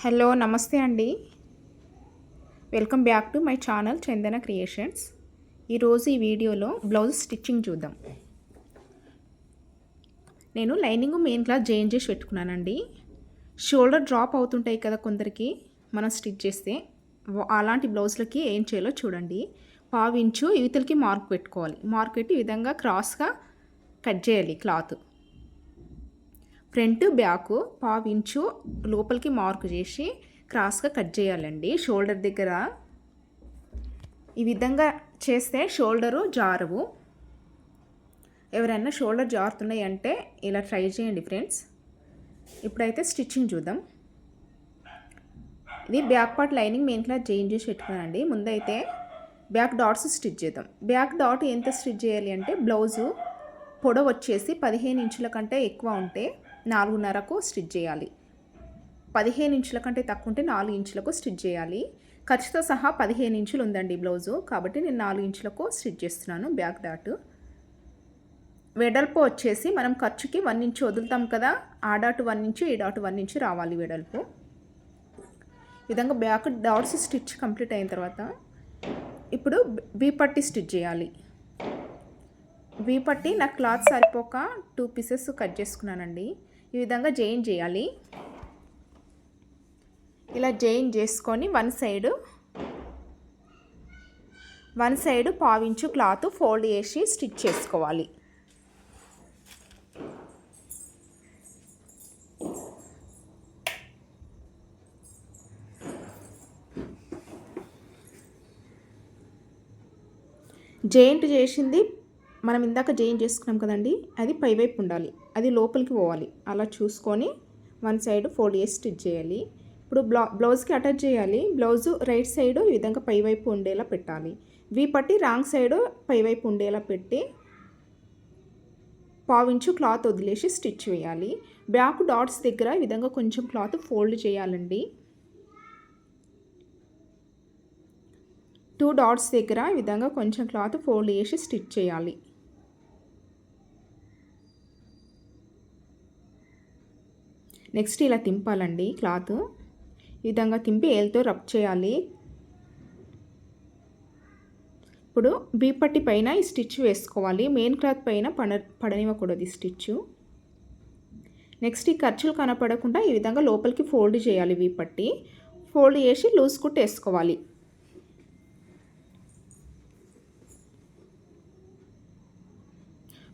Hello నమస్తే అండి. Welcome back to my channel Chandana creations. ఈరోజు ఈ వీడియోలో బ్లౌజ్ స్టిచ్చింగ్ చూద్దాం. నేను లైనింగ్ మెయిన్ క్లాత్ జాయిన్ చేసి పెట్టుకున్నానండి. షోల్డర్ డ్రాప్ అవుతుంటాయి కదా కొందరికి మనం స్టిచ్ చేస్తే. అలాంటి బ్లౌజ్లకి ఏం చేయాలో చూడండి. పావించు ఇవితలకి మార్క్ పెట్టుకోవాలి. మార్క్ పెట్టి ఈ విధంగా క్రాస్గా కట్ చేయాలి క్లాత్. ఫ్రంట్ బ్యాక్ పావు ఇంచు లోపలికి మార్క్ చేసి క్రాస్గా కట్ చేయాలండి. షోల్డర్ దగ్గర ఈ విధంగా చేస్తే షోల్డరు జారవు. ఎవరైనా షోల్డర్ జారుతున్నాయి అంటే ఇలా ట్రై చేయండి ఫ్రెండ్స్. ఇప్పుడైతే స్టిచ్చింగ్ చూద్దాం. ఇది back part lining main cloth change చేసి పెట్టుకున్నానండి. ముందైతే బ్యాక్ డాట్స్ స్టిచ్ చేద్దాం. బ్యాక్ డాట్ ఎంత స్టిచ్ చేయాలి అంటే బ్లౌజు పొడవు వచ్చేసి పదిహేను ఇంచుల కంటే ఎక్కువ ఉంటే నాలుగున్నరకు స్టిచ్ చేయాలి. పదిహేను ఇంచుల కంటే తక్కువ ఉంటే నాలుగు ఇంచులకు స్టిచ్ చేయాలి. ఖర్చుతో సహా పదిహేను ఇంచులు ఉందండి బ్లౌజు. కాబట్టి నేను నాలుగు ఇంచులకు స్టిచ్ చేస్తున్నాను బ్యాక్ డాట్ వెడల్పు వచ్చేసి మనం ఖర్చుకి వన్ ఇంచు వదులుతాం కదా ఆ డాట్ వన్ ఇంచు ఈ డాట్ వన్ ఇంచు రావాలి వెడల్పు. విధంగా బ్యాక్ డాట్స్ స్టిచ్ కంప్లీట్ అయిన తర్వాత ఇప్పుడు బీ పట్టి స్టిచ్ చేయాలి. వీ పట్టి నా క్లాత్ సరిపోక టూ పీసెస్ కట్ చేసుకున్నానండి. ఈ విధంగా జాయిన్ చేయాలి. ఇలా జాయిన్ చేసుకొని వన్ సైడు వన్ సైడ్ పావించు క్లాత్ ఫోల్డ్ చేసి స్టిచ్ చేసుకోవాలి. జాయింట్ చేసింది మనం ఇందాక జాయిన్ చేసుకున్నాం కదండి అది పైవైపు ఉండాలి. అది లోపలికి పోవాలి. అలా చూసుకొని వన్ సైడ్ ఫోల్డ్ చేసి స్టిచ్ చేయాలి. ఇప్పుడు బ్లౌ బ్లౌజ్కి అటాచ్ చేయాలి. బ్లౌజ్ రైట్ సైడ్ ఈ విధంగా పైవైపు ఉండేలా పెట్టాలి. వీ పట్టి రాంగ్ సైడ్ పైవైపు ఉండేలా పెట్టి పావించు క్లాత్ వదిలేసి స్టిచ్ వేయాలి. బ్యాక్ డాట్స్ దగ్గర ఈ విధంగా కొంచెం క్లాత్ ఫోల్డ్ చేయాలండి. టూ డాట్స్ దగ్గర ఈ విధంగా కొంచెం క్లాత్ ఫోల్డ్ చేసి స్టిచ్ చేయాలి. నెక్స్ట్ ఇలా తింపాలండి క్లాత్. ఈ విధంగా తింపి ఏల్తో రబ్ చేయాలి. ఇప్పుడు బీపట్టి పైన ఈ స్టిచ్ వేసుకోవాలి. మెయిన్ క్లాత్ పైన పడ పడనివ్వకూడదు ఈ స్టిచ్ నెక్స్ట్ ఈ ఖర్చులు కనపడకుండా ఈ విధంగా లోపలికి ఫోల్డ్ చేయాలి బీపట్టి. ఫోల్డ్ చేసి లూజ్ కుట్టేసుకోవాలి.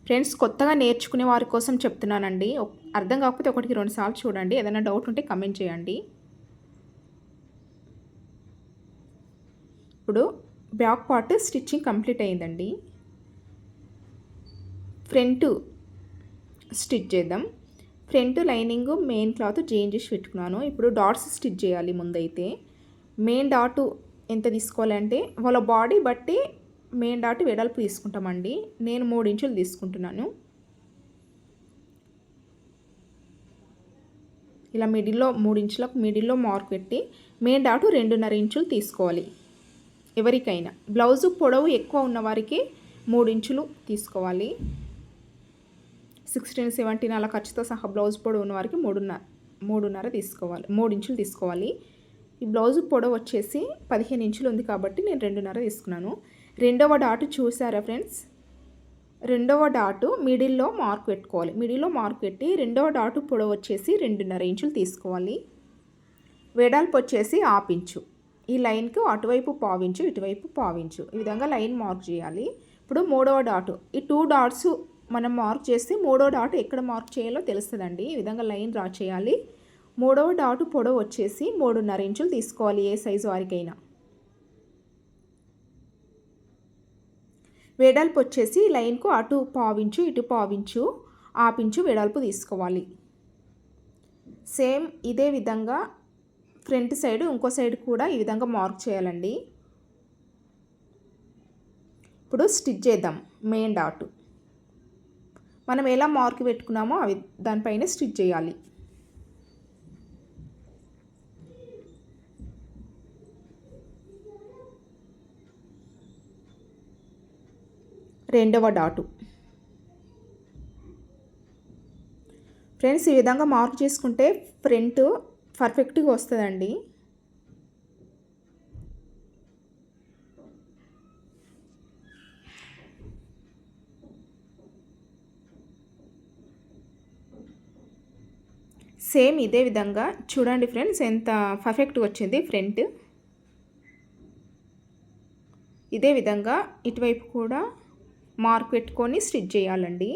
ఫ్రెండ్స్ కొత్తగా నేర్చుకునే వారి కోసం చెప్తున్నానండి. అర్థం కాకపోతే ఒకటికి రెండు సార్లు చూడండి. ఏదైనా డౌట్ ఉంటే కమెంట్ చేయండి. ఇప్పుడు బ్యాక్ పార్ట్ స్టిచ్చింగ్ కంప్లీట్ అయిందండి. ఫ్రంట్ స్టిచ్ చేద్దాం. Front lining main cloth change చేసి పెట్టుకున్నాను. ఇప్పుడు డాట్స్ స్టిచ్ చేయాలి ముందైతే. మెయిన్ డాట్ ఎంత తీసుకోవాలంటే వాళ్ళ బాడీ బట్టి మెయిన్ డాట్ వెడల్పు తీసుకుంటామండి. నేను మూడు ఇంచులు తీసుకుంటున్నాను. ఇలా మిడిల్లో మూడు ఇంచులకు మిడిల్లో మార్క్ పెట్టి మెయిన్ డాటు రెండున్నర ఇంచులు తీసుకోవాలి. ఎవరికైనా. బ్లౌజు పొడవు ఎక్కువ ఉన్నవారికి మూడు ఇంచులు తీసుకోవాలి. సిక్స్టీన్ సెవెంటీన్ అలా ఖర్చుతో సహా బ్లౌజ్ పొడవు ఉన్నవారికి మూడున్నర మూడున్నర తీసుకోవాలి. మూడు ఇంచులు తీసుకోవాలి. ఈ బ్లౌజ్ పొడవు వచ్చేసి పదిహేను ఇంచులు ఉంది కాబట్టి నేను రెండున్నర తీసుకున్నాను. రెండవ డాట్ చూసారా ఫ్రెండ్స్? రెండవ డాటు మిడిల్లో మార్క్ పెట్టుకోవాలి. మిడిల్లో మార్క్ పెట్టి రెండవ డాటు పొడవు వచ్చేసి రెండున్నర ఇంచులు తీసుకోవాలి. వెడల్పు వచ్చేసి ఆపించు ఈ లైన్కు అటువైపు పావించు ఇటువైపు పావించు ఈ విధంగా లైన్ మార్క్ చేయాలి. ఇప్పుడు మూడవ డాటు. ఈ టూ డాట్స్ మనం మార్క్ చేస్తే మూడో డాట్ ఎక్కడ మార్క్ చేయాలో తెలుస్తుందండి. ఈ విధంగా లైన్ డ్రా చేయాలి. మూడవ డాటు పొడవు వచ్చేసి మూడున్నర ఇంచులు తీసుకోవాలి ఏ సైజు వారికైనా. వెడల్పు వచ్చేసి లైన్కు అటు పావించు ఇటు పావించు ఆపించు వెడల్పు తీసుకోవాలి. సేమ్ ఇదే విధంగా ఫ్రంట్ సైడ్ ఇంకో సైడ్ కూడా ఈ విధంగా మార్క్ చేయాలండి. ఇప్పుడు స్టిచ్ చేద్దాం మెయిన్ డాట్. మనం ఎలా మార్క్ పెట్టుకున్నామో అవి దానిపైన స్టిచ్ చేయాలి. రెండవ డాటు. ఫ్రెండ్స్ ఈ విధంగా మార్క్ చేసుకుంటే ఫ్రంట్ పర్ఫెక్ట్గా వస్తుందండి. సేమ్ ఇదే విధంగా చూడండి ఫ్రెండ్స్ ఎంత పర్ఫెక్ట్గా వచ్చింది ఫ్రంట్. ఇదే విధంగా ఇటువైపు కూడా మార్క్ పెట్టుకొని స్టిచ్ చేయాలండి.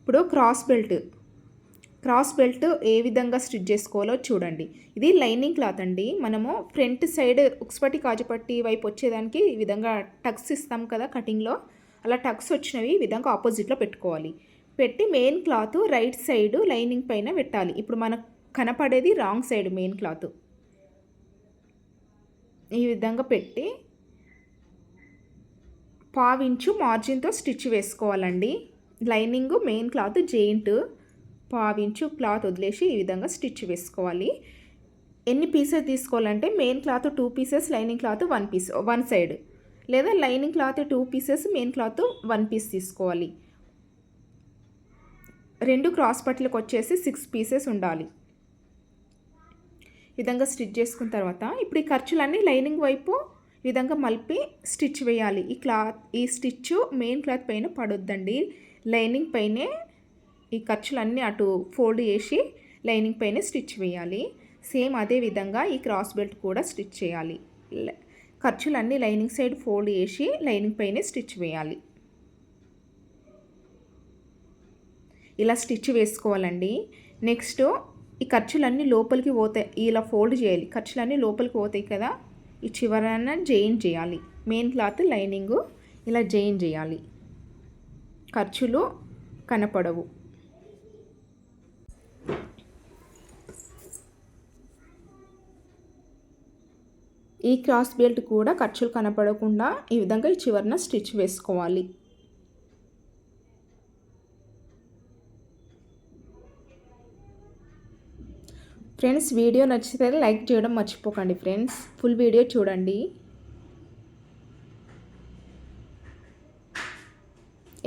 ఇప్పుడు క్రాస్ బెల్ట్. క్రాస్ బెల్ట్ ఏ విధంగా స్టిచ్ చేసుకోవాలో చూడండి. ఇది లైనింగ్ క్లాత్ అండి. మనము ఫ్రంట్ సైడ్ ఉక్స్పట్టి కాజుపట్టి వైపు వచ్చేదానికి ఈ విధంగా టక్స్ ఇస్తాం కదా కటింగ్లో. అలా టక్స్ వచ్చినవి ఈ విధంగా ఆపోజిట్లో పెట్టుకోవాలి. పెట్టి main cloth right side lining పైన పెట్టాలి. ఇప్పుడు మనకు కనపడేది రాంగ్ సైడ్ మెయిన్ క్లాత్. ఈ విధంగా పెట్టి పావించు మార్జిన్తో స్టిచ్ వేసుకోవాలండి. లైనింగ్ మెయిన్ క్లాత్ జెయింట్ పావించు క్లాత్ వదిలేసి ఈ విధంగా స్టిచ్ వేసుకోవాలి. ఎన్ని పీసెస్ తీసుకోవాలంటే main cloth two pieces lining cloth one piece one side. లేదా lining cloth two pieces main cloth one piece తీసుకోవాలి. రెండు క్రాస్ పట్లకు వచ్చేసి సిక్స్ పీసెస్ ఉండాలి. విధంగా స్టిచ్ చేసుకున్న తర్వాత ఇప్పుడు ఈ ఖర్చులన్నీ లైనింగ్ వైపు ఈ విధంగా మలిపి స్టిచ్ వేయాలి. ఈ క్లాత్ ఈ స్టిచ్ మెయిన్ క్లాత్ పైన పడొద్దండి. లైనింగ్ పైనే ఈ ఖర్చులన్నీ అటు ఫోల్డ్ చేసి లైనింగ్ పైన స్టిచ్ వేయాలి. సేమ్ అదే విధంగా ఈ క్రాస్ బెల్ట్ కూడా స్టిచ్ చేయాలి. ఖర్చులన్నీ లైనింగ్ సైడ్ ఫోల్డ్ చేసి లైనింగ్ పైనే స్టిచ్ వేయాలి. ఇలా స్టిచ్ వేసుకోవాలండి. నెక్స్ట్ ఈ ఖర్చులన్నీ లోపలికి పోతాయి. ఇలా ఫోల్డ్ చేయాలి. ఖర్చులన్నీ లోపలికి పోతాయి కదా. ఈ చివరన జైన్ చేయాలి. మెయిన్ క్లాత్ లైనింగ్ ఇలా జైన్ చేయాలి. ఖర్చులు కనపడవు. ఈ క్రాస్ బెల్ట్ కూడా ఖర్చులు కనపడకుండా ఈ విధంగా ఈ చివరన స్టిచ్ వేసుకోవాలి. ఫ్రెండ్స్ వీడియో నచ్చితే లైక్ చేయడం మర్చిపోకండి ఫ్రెండ్స్ ఫుల్ వీడియో చూడండి.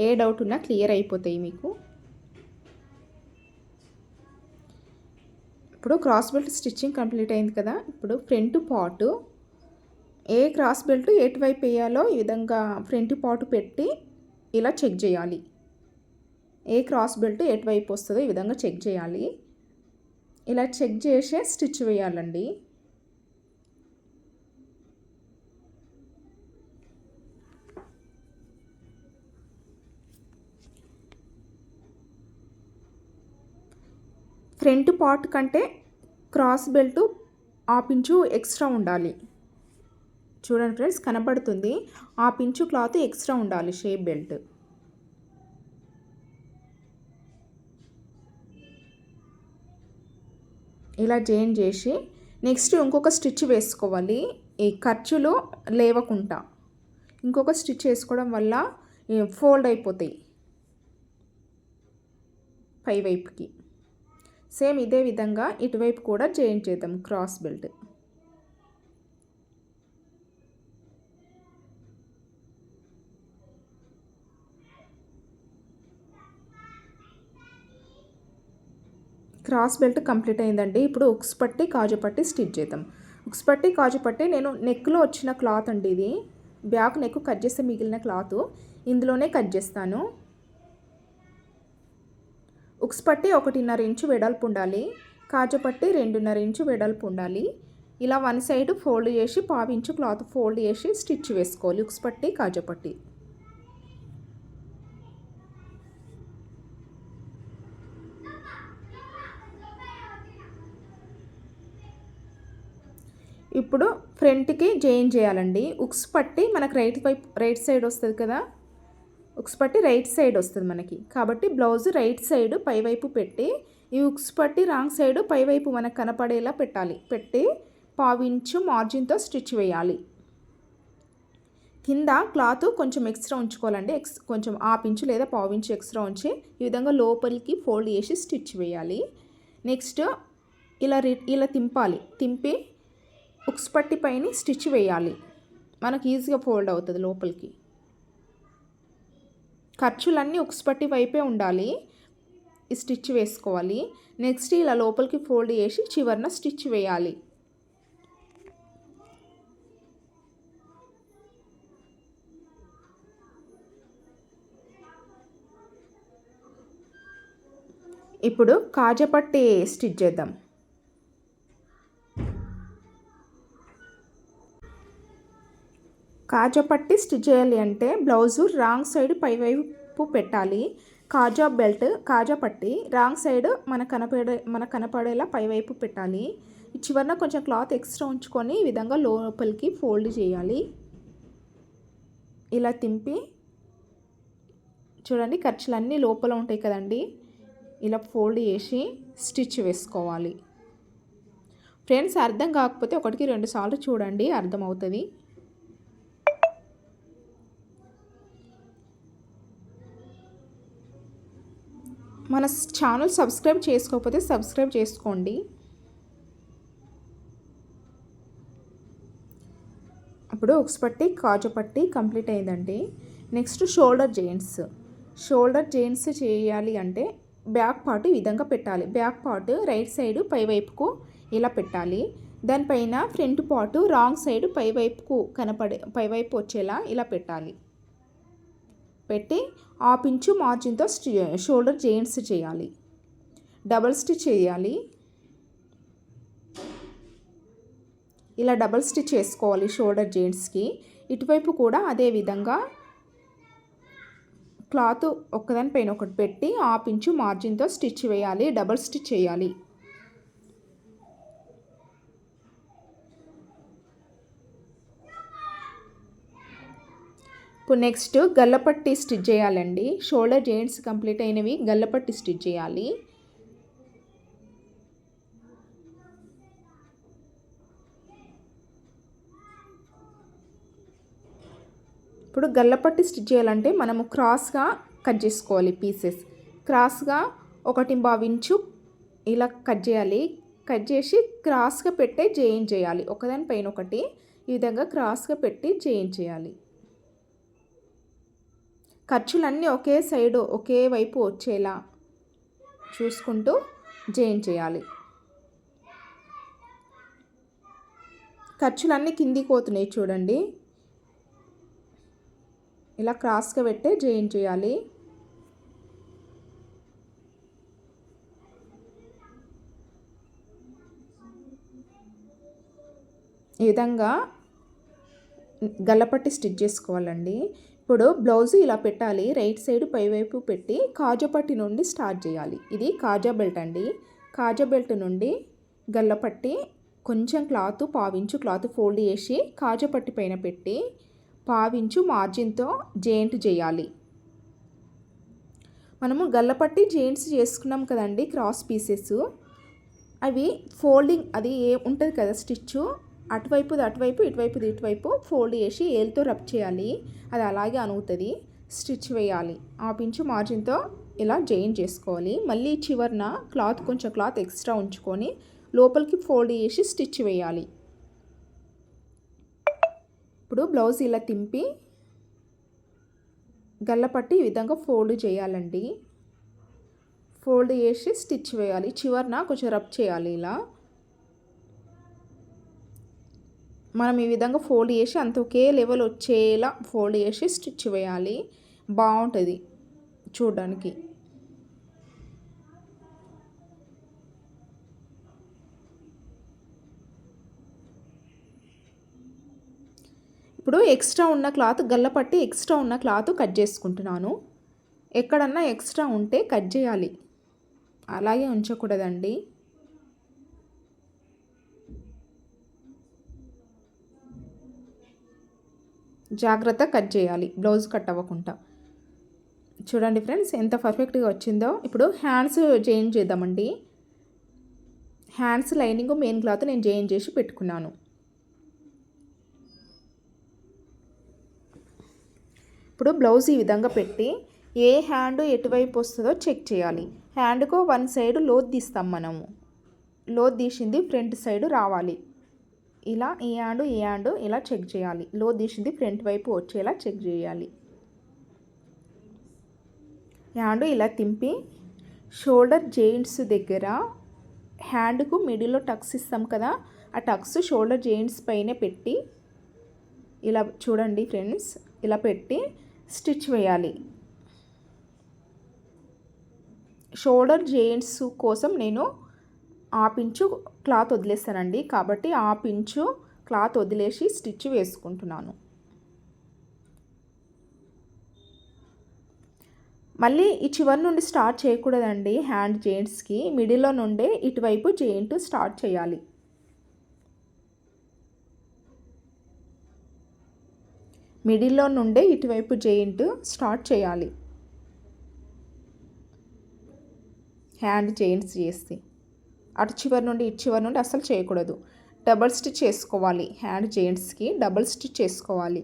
ఏ డౌట్ ఉన్నా క్లియర్ అయిపోతాయి మీకు. ఇప్పుడు క్రాస్ బెల్ట్ స్టిచ్చింగ్ కంప్లీట్ అయింది కదా. ఇప్పుడు ఫ్రంట్ పాటు ఏ క్రాస్ బెల్ట్ ఎటువైపు వేయాలో ఈ విధంగా ఫ్రంట్ పాటు పెట్టి ఇలా చెక్ చేయాలి. ఏ క్రాస్ బెల్ట్ ఎటువైపు వస్తుందో ఈ విధంగా చెక్ చేయాలి. ఇలా చెక్ చేసే స్టిచ్ వేయాలండి. ఫ్రంట్ పార్ట్ కంటే క్రాస్ బెల్ట్ ఆపించు ఎక్స్ట్రా ఉండాలి. చూడండి ఫ్రెండ్స్ కనబడుతుంది. ఆ పించు క్లాత్ ఎక్స్ట్రా ఉండాలి షేప్ బెల్ట్. ఇలా జాయిన్ చేసి నెక్స్ట్ ఇంకొక స్టిచ్ వేసుకోవాలి. ఈ ఖర్చులు లేవకుండా. ఇంకొక స్టిచ్ వేసుకోవడం వల్ల ఫోల్డ్ అయిపోతాయి. పై వైపుకి. సేమ్ ఇదే విధంగా ఇటువైపు కూడా చేంజ్ చేద్దాం cross belt. Cross belt complete అయిందండి. ఇప్పుడు ఉక్స్ పట్టి కాజు పట్టి స్టిచ్ చేద్దాం. ఉక్స్ పట్టి కాజు పట్టి నేను నెక్లో వచ్చిన క్లాత్ అండి ఇది. బ్యాక్ నెక్ కట్ చేస్తే మిగిలిన క్లాత్. ఇందులోనే కట్ చేస్తాను. ఉక్స్ పట్టి ఒకటిన్నర ఇంచు వెడల్పు ఉండాలి. కాజు పట్టి రెండున్నర ఇంచు వెడల్పు ఉండాలి. ఇలా వన్ సైడ్ ఫోల్డ్ చేసి పావించు క్లాత్ ఫోల్డ్ చేసి స్టిచ్ వేసుకోవాలి. ఉక్స్ పట్టి కాజు పట్టి ఇప్పుడు ఫ్రంట్కి జాయిన్ చేయాలండి. ఉక్స్ పట్టి మనకు రైట్ వైపు రైట్ సైడ్ వస్తుంది కదా? ఉక్స్ పట్టి రైట్ సైడ్ వస్తుంది మనకి. కాబట్టి బ్లౌజ్ రైట్ సైడ్ పైవైపు పెట్టి ఈ ఉక్స్ పట్టి రాంగ్ సైడ్ పైవైపు మనకు కనపడేలా పెట్టాలి. పెట్టి పావించు మార్జిన్తో స్టిచ్ వేయాలి. కింద క్లాత్ కొంచెం ఎక్స్ట్రా ఉంచుకోవాలండి. ఎక్స్ కొంచెం ఆపించు లేదా పావించు ఎక్స్ట్రా ఉంచి ఈ విధంగా లోపలికి ఫోల్డ్ చేసి స్టిచ్ వేయాలి. నెక్స్ట్ ఇలా ఇలా తింపాలి. తింపి ఉక్స్ పట్టి పైన స్టిచ్ వేయాలి. మనకు ఈజీగా ఫోల్డ్ అవుతుంది లోపలికి. ఖర్చులన్నీ ఉక్సుపట్టి వైపే ఉండాలి. ఈ స్టిచ్ వేసుకోవాలి. నెక్స్ట్ ఇలా లోపలికి ఫోల్డ్ చేసి చివరిన స్టిచ్ వేయాలి. ఇప్పుడు కాజపట్టి స్టిచ్ చేద్దాం. కాజా పట్టి స్టిచ్ చేయాలి అంటే బ్లౌజు రాంగ్ సైడ్ పైవైపు పెట్టాలి. కాజా బెల్ట్ కాజా పట్టి రాంగ్ సైడ్ మన కనపడే మన కనపడేలా పైవైపు పెట్టాలి. చివరిన కొంచెం క్లాత్ ఎక్స్ట్రా ఉంచుకొని ఈ విధంగా లోపలికి ఫోల్డ్ చేయాలి. ఇలా తింపి చూడండి ఖర్చులన్నీ లోపల ఉంటాయి కదండి. ఇలా ఫోల్డ్ చేసి స్టిచ్ వేసుకోవాలి. ఫ్రెండ్స్ అర్థం కాకపోతే ఒకటికి రెండు సార్లు చూడండి అర్థమవుతుంది. మన ఛానల్ సబ్స్క్రైబ్ చేసుకోకపోతే సబ్స్క్రైబ్ చేసుకోండి. అప్పుడు పట్టి కాజు పట్టి కంప్లీట్ అయిందండి. Next shoulder joints. Shoulder joints చేయాలి అంటే బ్యాక్ పార్ట్ ఈ విధంగా పెట్టాలి. బ్యాక్ పార్ట్ రైట్ సైడ్ పైవైపుకు ఇలా పెట్టాలి. దానిపైన ఫ్రంట్ పార్ట్ రాంగ్ సైడ్ పైవైపుకు కనపడే పైవైపు వచ్చేలా ఇలా పెట్టాలి. పెట్టి హాఫ్ ఇంచు మార్జిన్తో షోల్డర్ జెయింట్స్ చేయాలి. డబల్ స్టిచ్ చేయాలి. ఇలా డబల్ స్టిచ్ చేసుకోవాలి షోల్డర్ జెయింట్స్కి. ఇటువైపు కూడా అదే విధంగా క్లాత్ ఒక్కదానిపైన ఒకటి పెట్టి హాఫ్ ఇంచు మార్జిన్తో స్టిచ్ వేయాలి డబల్ స్టిచ్ చేయాలి. ఇప్పుడు నెక్స్ట్ గల్లపట్టి స్టిచ్ చేయాలండి. షోల్డర్ జాయింట్స్ కంప్లీట్ అయినవి గల్లపట్టి స్టిచ్ చేయాలి. ఇప్పుడు గల్లపట్టి స్టిచ్ చేయాలంటే మనము క్రాస్గా కట్ చేసుకోవాలి పీసెస్ క్రాస్గా ఒకటి ఇంచు ఇలా కట్ చేయాలి. కట్ చేసి క్రాస్గా పెట్టే జైన్ చేయాలి. ఒకదానిపైన ఒకటి. ఈ విధంగా క్రాస్గా పెట్టి జైన్ చేయాలి. ఖర్చులన్నీ ఒకే సైడ్ ఒకే వైపు వచ్చేలా చూసుకుంటూ జాయిన్ చేయాలి. ఖర్చులన్నీ కిందికి పోతున్నాయి చూడండి. ఇలా క్రాస్గా పెట్టే జాయిన్ చేయాలి. ఈ విధంగా గల్లపట్టి స్టిచ్ చేసుకోవాలండి. ఇప్పుడు బ్లౌజ్ ఇలా పెట్టాలి. రైట్ సైడ్ పైవైపు పెట్టి కాజపట్టి నుండి స్టార్ట్ చేయాలి. ఇది కాజా బెల్ట్ అండి. కాజా బెల్ట్ నుండి గల్లపట్టి కొంచెం క్లాత్ పావించు క్లాత్ ఫోల్డ్ చేసి కాజపట్టి పైన పెట్టి పావించు మార్జిన్తో జెయింట్ చేయాలి. మనము గల్లపట్టి జెయింట్స్ చేసుకున్నాం కదండి క్రాస్ పీసెస్. అవి ఫోల్డింగ్ అది ఏ ఉంటుంది కదా స్టిచ్చు? అటువైపుది అటువైపు ఇటువైపుది ఇటువైపు ఫోల్డ్ చేసి ఏలుతో రబ్ చేయాలి. అది అలాగే అనుగుతుంది. స్టిచ్ వేయాలి. ఆ పించు మార్జిన్తో ఇలా జాయిన్ చేసుకోవాలి. మళ్ళీ చివరిన క్లాత్ కొంచెం క్లాత్ ఎక్స్ట్రా ఉంచుకొని లోపలికి ఫోల్డ్ చేసి స్టిచ్ వేయాలి. ఇప్పుడు బ్లౌజ్ ఇలా తింపి గల్లపట్టి ఈ విధంగా ఫోల్డ్ చేయాలండి. ఫోల్డ్ చేసి స్టిచ్ వేయాలి. చివరిన కొంచెం రబ్ చేయాలి ఇలా. మనం ఈ విధంగా ఫోల్డ్ చేసి అంత ఒకే లెవెల్ వచ్చేలా ఫోల్డ్ చేసి స్టిచ్ వేయాలి. బాగుంటుంది చూడడానికి. ఇప్పుడు ఎక్స్ట్రా ఉన్న క్లాత్ గల్లపట్టి ఎక్స్ట్రా ఉన్న క్లాత్ కట్ చేసుకుంటున్నాను. ఎక్కడన్నా ఎక్స్ట్రా ఉంటే కట్ చేయాలి. అలాగే ఉంచకూడదండి. జాగ్రత్త కట్ చేయాలి బ్లౌజ్ కట్ అవ్వకుండా. చూడండి ఫ్రెండ్స్ ఎంత పర్ఫెక్ట్గా వచ్చిందో. ఇప్పుడు హ్యాండ్స్ జాయిన్ చేద్దామండి. హ్యాండ్స్ లైనింగ్ మెయిన్ క్లాత్ నేను జాయిన్ చేసి పెట్టుకున్నాను. ఇప్పుడు బ్లౌజ్ ఈ విధంగా పెట్టి ఏ హ్యాండ్ ఎటువైపు వస్తుందో చెక్ చేయాలి. హ్యాండ్కు వన్ సైడ్ లోత్ తీస్తాం మనము. లోత్ తీసింది ఫ్రంట్ సైడ్ రావాలి. ఇలా ఈ హ్యాండ్ ఈ హ్యాండ్ ఇలా చెక్ చేయాలి. లో తీసింది ఫ్రంట్ వైపు వచ్చేలా చెక్ చేయాలి. హ్యాండ్ ఇలా తింపి షోల్డర్ జెయింట్స్ దగ్గర హ్యాండ్కు మిడిల్లో టక్స్ ఇస్తాం కదా ఆ టక్స్ షోల్డర్ జెయింట్స్ పైనే పెట్టి ఇలా చూడండి ఫ్రెండ్స్ ఇలా పెట్టి స్టిచ్ వేయాలి. షోల్డర్ జెయింట్స్ కోసం నేను హాఫ్ ఇంచు క్లాత్ వదిలేస్తానండి. కాబట్టి హాఫ్ ఇంచు క్లాత్ వదిలేసి స్టిచ్ వేసుకుంటున్నాను. మళ్ళీ ఈ చివరి నుండి స్టార్ట్ చేయకూడదండి హ్యాండ్ జెయింట్స్కి. మిడిల్లో నుండే ఇటువైపు జెయింట్ స్టార్ట్ చేయాలి. మిడిల్లో నుండే ఇటువైపు జెయింట్ స్టార్ట్ చేయాలి. హ్యాండ్ జెయింట్స్ చేస్తే. అటు చివరి నుండి ఇటు చివరి నుండి అసలు చేయకూడదు. డబల్ స్టిచ్ చేసుకోవాలి. హ్యాండ్ జెయింట్స్కి డబల్ స్టిచ్ చేసుకోవాలి.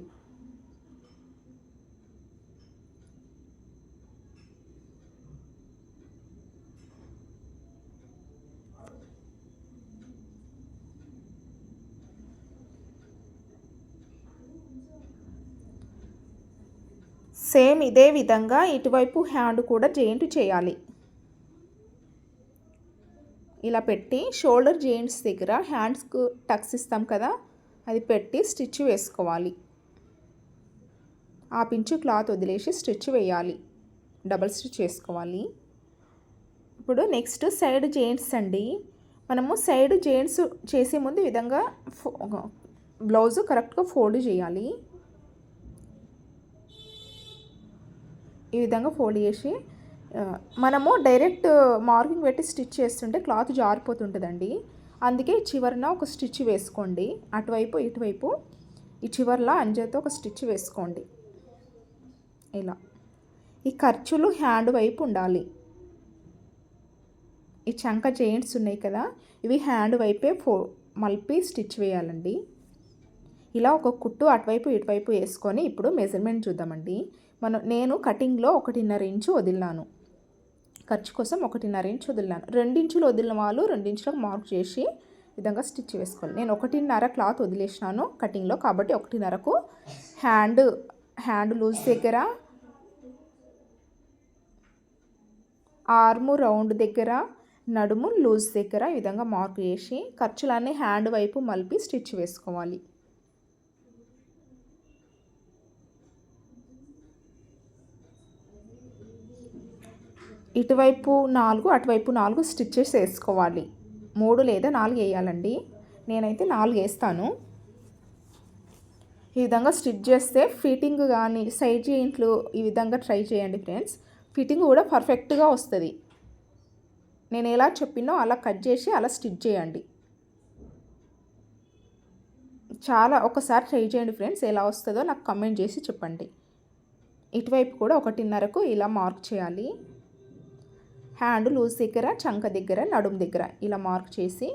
సేమ్ ఇదే విధంగా ఇటువైపు హ్యాండ్ కూడా జెయింట్ చేయాలి. ఇలా పెట్టి షోల్డర్ జెయింట్స్ దగ్గర హ్యాండ్స్కు టక్స్ ఇస్తాం కదా అది పెట్టి స్టిచ్ వేసుకోవాలి. ఆ పించు క్లాత్ వదిలేసి స్టిచ్ వేయాలి. డబల్ స్టిచ్ వేసుకోవాలి. ఇప్పుడు నెక్స్ట్ సైడ్ జెయింట్స్ అండి. మనము సైడ్ జెయింట్స్ చేసే ముందు విధంగా బ్లౌజ్ కరెక్ట్గా ఫోల్డ్ చేయాలి. ఈ విధంగా ఫోల్డ్ చేసి మనము డైరెక్ట్ మార్కింగ్ పెట్టి స్టిచ్ చేస్తుంటే క్లాత్ జారిపోతుంటుందండి. అందుకే చివరిన ఒక స్టిచ్ వేసుకోండి. అటువైపు ఇటువైపు ఈ చివరిలో అంజతో ఒక స్టిచ్ వేసుకోండి. ఇలా. ఈ ఖర్చులు హ్యాండ్ వైపు ఉండాలి. ఈ చంక జెయింట్స్ ఉన్నాయి కదా ఇవి హ్యాండ్ వైపే ఫో మలిపి స్టిచ్ వేయాలండి. ఇలా ఒక కుట్టు అటువైపు ఇటువైపు వేసుకొని ఇప్పుడు మెజర్మెంట్ చూద్దామండి. మనం నేను కటింగ్లో ఒకటిన్నర ఇంచు వదిలినాను. ఖర్చు కోసం ఒకటిన్నర ఇంచు వదిలినాను. రెండించులు వదిలిన వాళ్ళు రెండించులకు మార్క్ చేసి విధంగా స్టిచ్ వేసుకోవాలి. నేను ఒకటిన్నర క్లాత్ వదిలేసినాను కటింగ్లో కాబట్టి ఒకటిన్నరకు హ్యాండ్ హ్యాండ్ లూజ్ దగ్గర ఆర్ము రౌండ్ దగ్గర నడుము లూజ్ దగ్గర ఈ విధంగా మార్క్ చేసి ఖర్చులన్నీ హ్యాండ్ వైపు మలిపి స్టిచ్ వేసుకోవాలి. ఇటువైపు నాలుగు అటువైపు నాలుగు స్టిచ్చెస్ వేసుకోవాలి. మూడు లేదా నాలుగు వేయాలండి. నేనైతే నాలుగు వేస్తాను. ఈ విధంగా స్టిచ్ చేస్తే ఫిట్టింగ్ కానీ సైడ్ జాయింట్లు ఈ విధంగా ట్రై చేయండి ఫ్రెండ్స్. ఫిట్టింగ్ కూడా పర్ఫెక్ట్గా వస్తుంది. నేను ఎలా చెప్పినో అలా కట్ చేసి అలా స్టిచ్ చేయండి. చాలా ఒకసారి ట్రై చేయండి ఫ్రెండ్స్ ఎలా వస్తుందో నాకు కమెంట్ చేసి చెప్పండి. ఇటువైపు కూడా ఒకటిన్నరకు ఇలా మార్క్ చేయాలి. హ్యాండ్ లూజ్ దగ్గర చంక దగ్గర నడుం దగ్గర ఇలా మార్క్ చేసి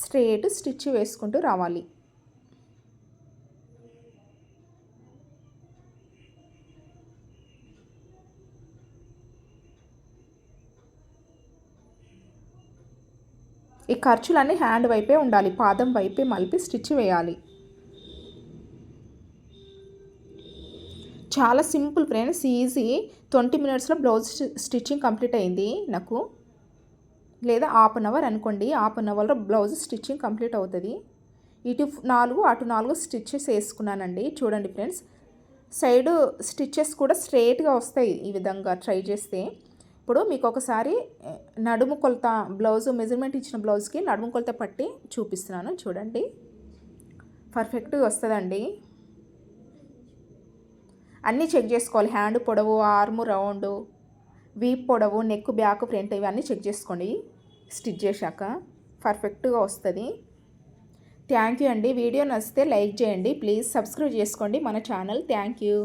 స్ట్రేట్ స్టిచ్ వేసుకుంటూ రావాలి. ఈ ఖర్చులన్నీ హ్యాండ్ వైపే ఉండాలి పాదం వైపే మలిపి స్టిచ్ వేయాలి. చాలా సింపుల్ ఫ్రెండ్స్ ఈజీ. ట్వంటీ మినిట్స్లో బ్లౌజ్ స్టిచ్చింగ్ కంప్లీట్ అయింది నాకు. లేదా హాఫ్ అన్ అవర్ అనుకోండి హాఫ్ అన్ అవర్లో బ్లౌజ్ స్టిచ్చింగ్ కంప్లీట్ అవుతుంది. ఇటు నాలుగు అటు నాలుగు స్టిచ్చెస్ వేసుకున్నానండి. చూడండి ఫ్రెండ్స్ సైడ్ స్టిచ్చెస్ కూడా స్ట్రైట్గా వస్తాయి ఈ విధంగా ట్రై చేస్తే. ఇప్పుడు మీకు ఒకసారి నడుము కొలత బ్లౌజ్ మెజర్మెంట్ ఇచ్చిన బ్లౌజ్కి నడుము కొలత పట్టి చూపిస్తున్నాను. చూడండి. పర్ఫెక్ట్గా వస్తుందండి. అన్నీ చెక్ చేసుకోవాలి. హ్యాండ్ పొడవు ఆర్మ్ రౌండ్ వీప్ పొడవు నెక్ బ్యాక్ ఫ్రంట్ ఇవన్నీ చెక్ చేసుకోండి. స్టిచ్ చేశాక పర్ఫెక్ట్గా వస్తుంది. థ్యాంక్ యూ అండి. వీడియో నచ్చితే లైక్ చేయండి. ప్లీజ్ సబ్స్క్రైబ్ చేసుకోండి మన ఛానల్. Thank you.